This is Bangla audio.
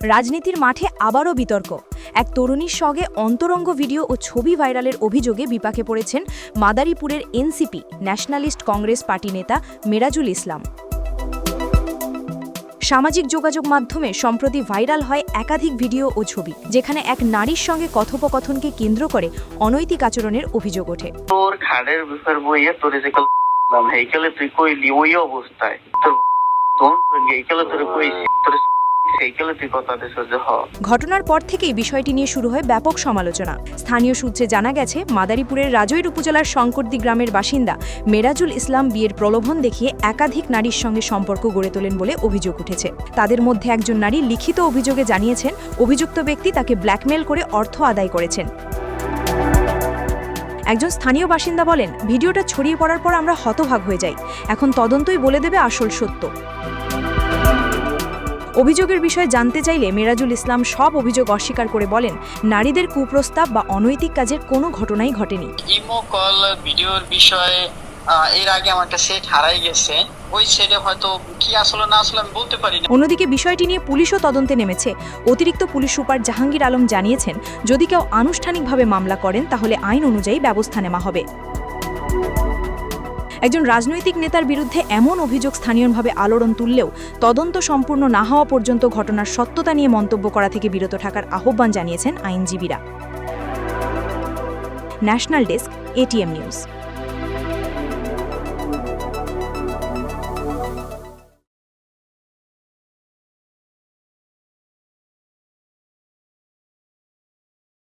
রাজনীতির মাঠে আবারও বিতর্ক এক তরুণীর সঙ্গে অন্তরঙ্গ ভিডিও ও ছবি ভাইরালের অভিযোগে বিপাকে পড়েছেন মাদারীপুরের এনসিপি ন্যাশনালিস্ট কংগ্রেস পার্টি নেতা মেরাজুল ইসলাম সামাজিক যোগাযোগ মাধ্যমে সম্প্রতি ভাইরাল হয় একাধিক ভিডিও ও ছবি যেখানে এক নারীর সঙ্গে কথোপকথনকে কেন্দ্র করে অনৈতিক আচরণের অভিযোগ ওঠে অবস্থায় ঘটনার পর থেকেই বিষয়টি নিয়ে শুরু হয় ব্যাপক সমালোচনা। স্থানীয় সূত্রে জানা গেছে, মাদারীপুরের রাজৈর উপজেলার শঙ্করদি গ্রামের বাসিন্দা মেরাজুল ইসলাম বিয়ের প্রলোভন দেখিয়ে একাধিক নারীর সঙ্গে সম্পর্ক গড়ে তোলেন বলে অভিযোগ উঠেছে। তাদের মধ্যে একজন নারী লিখিত অভিযোগে জানিয়েছেন, অভিযুক্ত ব্যক্তি তাকে ব্ল্যাকমেল করে অর্থ আদায় করেছেন। একজন স্থানীয় বাসিন্দা বলেন, ভিডিওটা ছড়িয়ে পড়ার পর আমরা হতভাগ হয়ে যাই। এখন তদন্তই বলে দেবে আসল সত্য। অভিযোগের বিষয়ে জানতে চাইলে মেরাজুল ইসলাম সব অভিযোগ অস্বীকার করে বলেন নারীদের কুপ্রস্তাব বা অনৈতিক কাজের কোনো ঘটনাই ঘটেনি। ইমো কল ভিডিওর বিষয়ে এর আগে আমার একটা সেট হারাই গেছে। ওই সেটে হয়তো কি আসলে না আসলে আমি বলতে পারি না। অন্যদিকে বিষয়টি নিয়ে পুলিশও তদন্তে নেমেছে। অতিরিক্ত পুলিশ সুপার জাহাঙ্গীর আলম জানিয়েছেন যদি কেউ আনুষ্ঠানিকভাবে মামলা করেন তাহলে আইন অনুযায়ী ব্যবস্থা নেওয়া হবে। একজন রাজনৈতিক নেতার বিরুদ্ধে এমন অভিযোগ স্থানীয়ভাবে আলোড়ন তুললেও তদন্ত সম্পূর্ণ না হওয়া পর্যন্ত ঘটনার সত্যতা নিয়ে মন্তব্য করা থেকে বিরত থাকার আহ্বান জানিয়েছেন আইনজীবীরা। National desk ATM news.